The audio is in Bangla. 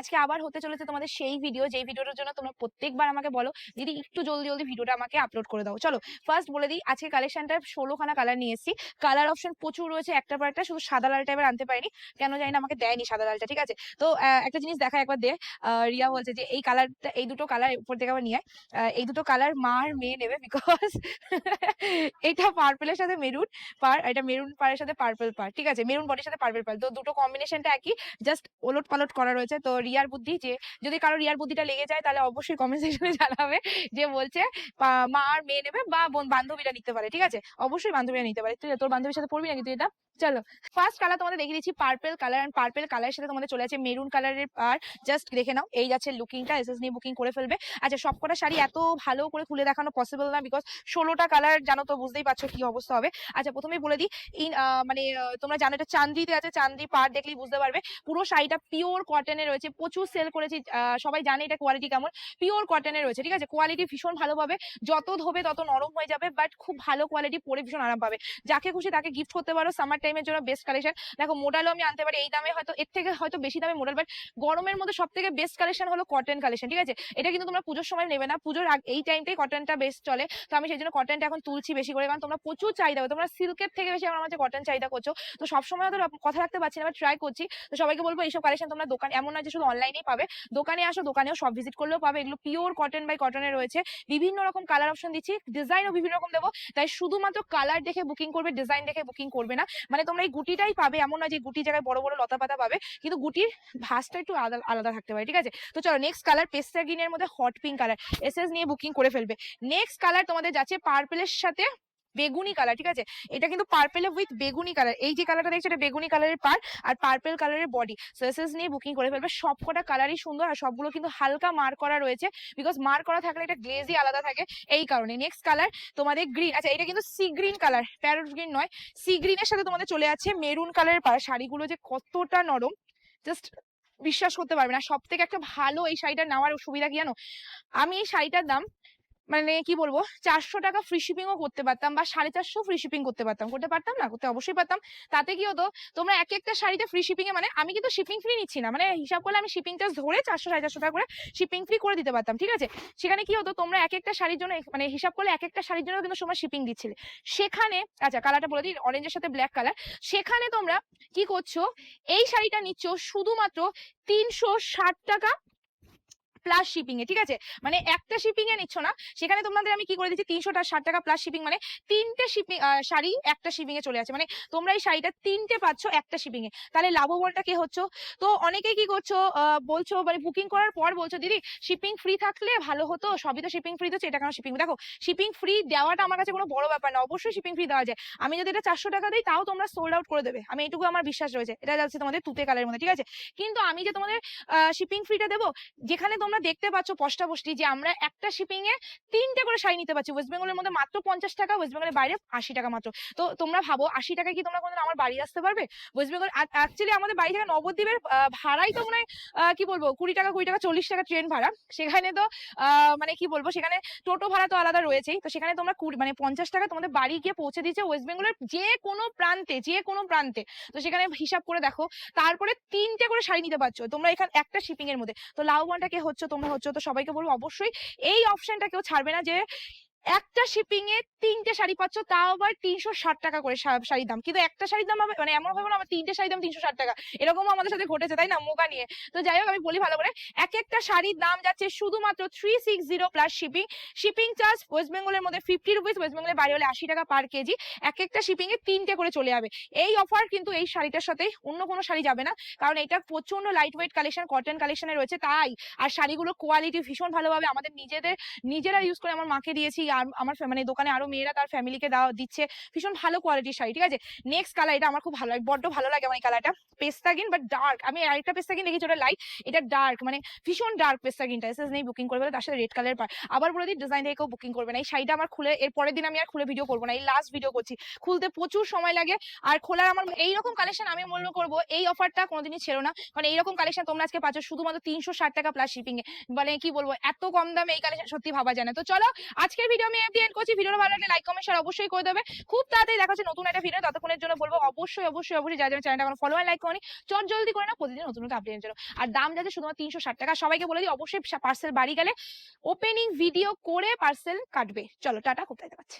আজকে আবার হতে চলেছে তোমাদের সেই ভিডিও যেই ভিডিওটার জন্য তোমরা প্রত্যেকবার আমাকে বলো, দিদি একটু জলদি জলদি ভিডিওটা আমাকে আপলোড করে দাও। চলো ফার্স্ট বলে দিই, আজকে কালেকশনটা ষোলোখানা কালার নিয়ে এসেছি। কালার অপশন প্রচুর রয়েছে, একটা পর একটা, শুধু সাদা লাল এবার আনতে পারিনি। কেন জানি না, আমাকে দেয়নি সাদা লালটা, ঠিক আছে? তো একটা জিনিস দেখা একবার দে। রিয়া বলছে যে, এই কালারটা এই দুটো কালার উপর থেকে আবার নিয়ে এই দুটো কালার মা আর মেয়ে নেবে বিকজ এটা পার্পেলের সাথে মেরুন পার এটা মেরুন পাড়ের সাথে পার্পল পার ঠিক আছে? মেরুন বডির সাথে পার্পল পার তো দুটো কম্বিনেশনটা একই জাস্ট ওলট পালট করা রয়েছে। তো রিয়ার বুদ্ধি যে, যদি কারও রিয়ার বুদ্ধিটা লেগে যায়, তাহলে অবশ্যই কমেন্ট সেকশনে জানাবে যে বলছে মা আর মেয়ে নেবে বা বোন, বান্ধবীরা নিতে পারে। ঠিক আছে? অবশ্যই বান্ধবীরা নিতে পারে। তুই, তোর বান্ধবীর সাথে পড়বি নাকি তুই এটা? চলো। ফার্স্ট কালার তোমাদের দেখিয়ে দিচ্ছি পার্পল কালার এন্ড পার্পল কালারের সাথে তোমাদের চলে আছে মেরুন কালারের আর জাস্ট দেখে নাও, এই যাচ্ছে লুকিংটা এসএস নিয়ে বুকিং করে ফেলবে। আচ্ছা সবকটা শাড়ি এত ভালো করে খুলে দেখানো পসিবল না বিকজ ষোলোটা কালার জানো তো, বুঝতেই পারছ কি অবস্থা হবে। আচ্ছা প্রথমেই বলে দিই ইন মানে তোমরা জানো এটা চান্দিতে আছে, চান্দি পার দেখলেই বুঝতে পারবে। পুরো শাড়িটা পিওর কটনে রয়েছে প্রচুর সেল করেছি। সবাই জানে এটা কোয়ালিটি কেমন। পিওর কটনে রয়েছে, ঠিক আছে? কোয়ালিটি ভীষণ ভালো পাবে। যত ধোবে তত নরম হয়ে যাবে বাট খুব ভালো কোয়ালিটি পরে ভীষণ আরাম পাবে। যাকে খুশি তাকে গিফট করতে পারো সামার টাইমের জন্য বেস্ট কালেকশন দেখো মোডালও আমি আনতে পারি, এই দামে হয়তো, এর থেকে হয়তো বেশি দামে মোডাল বাট গরমের মধ্যে সব থেকে বেস্ট কালেকশন হলো কটন কালেকশন ঠিক আছে? এটা কিন্তু তোমরা পুজোর সময় নেবে না। পুজোর এই টাইমটাই কটনটা বেস্ট চলে। তো আমি সেই জন্য কটনটা এখন তুলছি বেশি করে, কারণ তোমরা প্রচুর চাহিদা তোমরা সিল্কের থেকে বেশি আমার মাঝে কটন চাহিদা করছ। তো সবসময় হয়তো কথা রাখতে পারছি না ট্রাই করছি। তো সবাইকে বলব, এইসব কালেকশন তোমরা দোকান, এমন না যে শুধু অনলাইনেই পাবে। দোকানে আসো, দোকানেও সব ভিজিট করলেও পাবে। এগুলো পিওর কটন বাই কটনে রয়েছে। বিভিন্ন রকম কালার অপশন দিচ্ছি ডিজাইনও বিভিন্ন রকম দেবো। তাই শুধুমাত্র কালার দেখে বুকিং করবে ডিজাইন দেখে বুকিং করবে না। মানে তোমরা এই গুটিটাই পাবে, এমন না যে গুটি জায়গায় বড় বড় লতা পাতা পাবে। কিন্তু গুটির ভাসটা একটু আলাদা থাকতে পারে, ঠিক আছে? তো চলো নেক্সট কালার পেস্টা গ্রিনের মধ্যে hot pink colour S S নিয়ে বুকিং করে ফেলবে। নেক্সট কালার তোমাদের যাচ্ছে পার্পেলের সাথে বেগুনি কালার ঠিক আছে? এটা কিন্তু পার্পেল উইথ বেগুনি কালার এই যে কালারটা দেখছ, এটা বেগুনি কালারের পার আর পার্পেল কালারের বডি সো নিয়ে বুকিং করে ফেলবে। সবকটা কালারই সুন্দর আর সবগুলো কিন্তু হালকা মার করা রয়েছে। বিকজ মার করা থাকলে এটা গ্লেজি আলাদা থাকে। এই কারণে নেক্সট কালার তোমাদের গ্রিন আচ্ছা এটা কিন্তু sea green colour parrot green নয়। সি গ্রিনের সাথে তোমাদের চলে যাচ্ছে মেরুন কালারের পার শাড়িগুলো যে কতটা নরম জাস্ট বিশ্বাস করতে পারবে না। সব থেকে একটা ভালো এই শাড়িটা নেওয়ার সুবিধা কি জানো? আমি এই শাড়িটার দাম মানে কি বলব, চারশো টাকা ফ্রি শিপিংও করতে পারতাম বা সাড়ে চারশো ফ্রি শিপিং করতে পারতাম। করতে পারতাম না? করতে অবশ্যই পারতাম। তাতে কি হতো, তোমরা এক একটা শাড়িতে ফ্রি শিপিং এ মানে আমি কিন্তু শিপিং ফ্রি নিচ্ছি না। মানে হিসাব করলে আমি শিপিং চার্জ ধরে চারশো, সাড়ে চারশো টাকা করে শিপিং ফ্রি করে দিতে পারতাম, ঠিক আছে? সেখানে কি হতো, তোমরা এক একটা শাড়ির জন্য মানে হিসাব করলে এক একটা শাড়ির জন্য কিন্তু সময় শিপিং দিচ্ছিলে। সেখানে আচ্ছা কালারটা বলে দিই অরেঞ্জের সাথে ব্ল্যাক কালার সেখানে তোমরা কি করছ, এই শাড়িটা নিচ্ছ শুধুমাত্র তিনশো ষাট টাকা প্লাস শিপিং এ, ঠিক আছে? মানে একটা শিপিং এ নিচ্ছ না, সেখানে তোমাদের আমি কি করে দিচ্ছি? তিনশো ষাট টাকা প্লাস শিপিং মানে তিনটে শিপিং শাড়ি একটা শিপিং এ চলে আছে মানে তোমরা এই শাড়িটা তিনটে পাচ্ছ একটা শিপিং এ। তাহলে লাভবানটা কে হচ্ছে? তো অনেকেই কি করছ বলছো মানে বুকিং করার পর বলছো, দিদি শিপিং ফ্রি থাকলে ভালো হতো, সবই তো শিপিং ফ্রি তো এটা কেন শিপিং দেখো শিপিং ফ্রি দেওয়াটা আমার কাছে কোনো বড় ব্যাপার না, অবশ্যই শিপিং ফ্রি দেওয়া যায়। আমি যদি এটা চারশো টাকা দিই, তাও তোমরা সোল্ড আউট করে দেবে। আমি এইটুকু আমার বিশ্বাস রয়েছে, এটা যাচ্ছে তোমাদের তুতে কালারের মধ্যে, ঠিক আছে? কিন্তু আমি যে তোমাদের শিপিং ফ্রিটা দেবো, যেখানে তোমরা দেখতে পাচ্ছ পষ্টাপষ্টি যে আমরা একটা শিপিং এ তিনটে করে শাড়ি নিতে পারছি। ওয়েস্ট বেঙ্গলের মধ্যে মাত্র পঞ্চাশ টাকা ওয়েস্ট বেঙ্গলের বাইরে আশি টাকা মাত্র। তো তোমরা ভাবো, আশি টাকায় কি তোমরা কোনদিন আমার বাড়ি আসতে পারবে? ওয়েস্ট বেঙ্গল অ্যাকচুয়ালি আমাদের বাড়ি থেকে নবদ্বীপের ভাড়াই তো মনে হয় কি বলব, কুড়ি টাকা কুড়ি টাকা, চল্লিশ টাকা ট্রেন ভাড়া। সেখানে তো মানে কি বলব, সেখানে টোটো ভাড়া তো আলাদা রয়েছেই। তো সেখানে তোমরা কুড়ি মানে পঞ্চাশ টাকা তোমাদের বাড়ি গিয়ে পৌঁছে দিচ্ছে ওয়েস্ট বেঙ্গলের যে কোনো প্রান্তে, যে কোনো প্রান্তে। তো সেখানে হিসাব করে দেখো, তারপরে তিনটে করে শাড়ি নিতে পারছ। তোমরা এখানে, একটা শিপিং এর মধ্যে। তো লাভবানটা কে হচ্ছে? তোমরা হচ্ছে তো সবাইকে বলব অবশ্যই এই অপশনটা কেউ ছাড়বে না যে একটা শিপিং এ তিনটে শাড়ি পাচ্ছ, তাও আবার তিনশো ষাট টাকা করে শাড়ির দাম। কিন্তু একটা শাড়ির দাম মানে এমন হবে না আমার তিনটে শাড়ির দাম তিনশো ষাট টাকা। এরকমও আমাদের সাথে ঘটেছে, তাই না? মোগা নিয়ে। তো যাই হোক, আমি বলি ভালো করে, এক একটা শাড়ির দাম যাচ্ছে শুধুমাত্র three six zero plus shipping shipping charge West বেঙ্গলের মধ্যে ফিফটি রুপিস ওয়েস্ট বেঙ্গলের বাইরে হলে আশি টাকা পার কেজি। এক একটা শিপিং এ তিনটে করে চলে যাবে। এই অফার কিন্তু এই শাড়িটার সাথে অন্য কোনো শাড়ি যাবে না। কারণ এটা প্রচণ্ড লাইট ওয়েট কালেকশন কটন কালেকশনে রয়েছে, তাই। আর শাড়িগুলোর কোয়ালিটি ভীষণ ভালোভাবে আমাদের নিজেদের, নিজেরা ইউজ করে আমার মাকে দিয়েছি। আমার মানে দোকানে আরও মেয়েরা তার ফ্যামিলিকে দেওয়া, দিচ্ছে। ভীষণ ভালো কোয়ালিটির শাড়ি, ঠিক আছে? নেক্সট কালার এটা আমার খুব ভালো লাগে, বড্ড ভালো লাগে আমার এই কালারটা পেস্তা গ্রিন বাট ডার্ক আমি আরেকটা পেস্তা গ্রিন দেখেছি, ওটা লাইট এটা ডার্ক মানে ভীষণ ডার্ক পেস্তাগিনটা এসএস নেই বুকিং করবে তার সাথে রেড কালার পার আবার বলে দিই ডিজাইন কেউ বুকিং করবে না। এই শাড়িটা আমার খুলে, এর পরের দিন আমি আর খুলে ভিডিও করব না। এই লাস্ট ভিডিও করছি। খুলতে প্রচুর সময় লাগে। আর খোলার আমার এইরকম কালেকশন আমি মনে করব, এই অফারটা কোনোদিনই ছিল না। কারণ এইরকম কালেকশন তোমরা আজকে পাচ্ছ শুধুমাত্র তিনশো ষাট টাকা প্লাস শিপিং এ মানে কি বলব, এত কম দামে এই কালেকশন সত্যি ভাবা যায় না। তো চলো, আজকের ভিডিও ভিডিও আমি এফ করছি, ভিডিওটা ভালো লাগলে লাইক কমেন্ট শেয়ার অবশ্যই করে দেবে। খুব তাড়াতাড়ি দেখা হচ্ছে নতুন একটা ভিডিও ততক্ষণের জন্য বলব অবশ্যই অবশ্যই অবশ্যই যারা যারা চ্যানেলটা ফলো আর লাইক করেনি, চট জলদি করে না প্রতিদিন নতুন নতুন আপডেটের জন্য। আর দাম যাচ্ছে শুধুমাত্র তিনশো ষাট টাকা। সবাইকে বলে দিই, অবশ্যই পার্সেল বাড়ি গেলে ওপেনিং ভিডিও করে পার্সেল কাটবে। চলো, টাটা, খুব দেখাচ্ছে।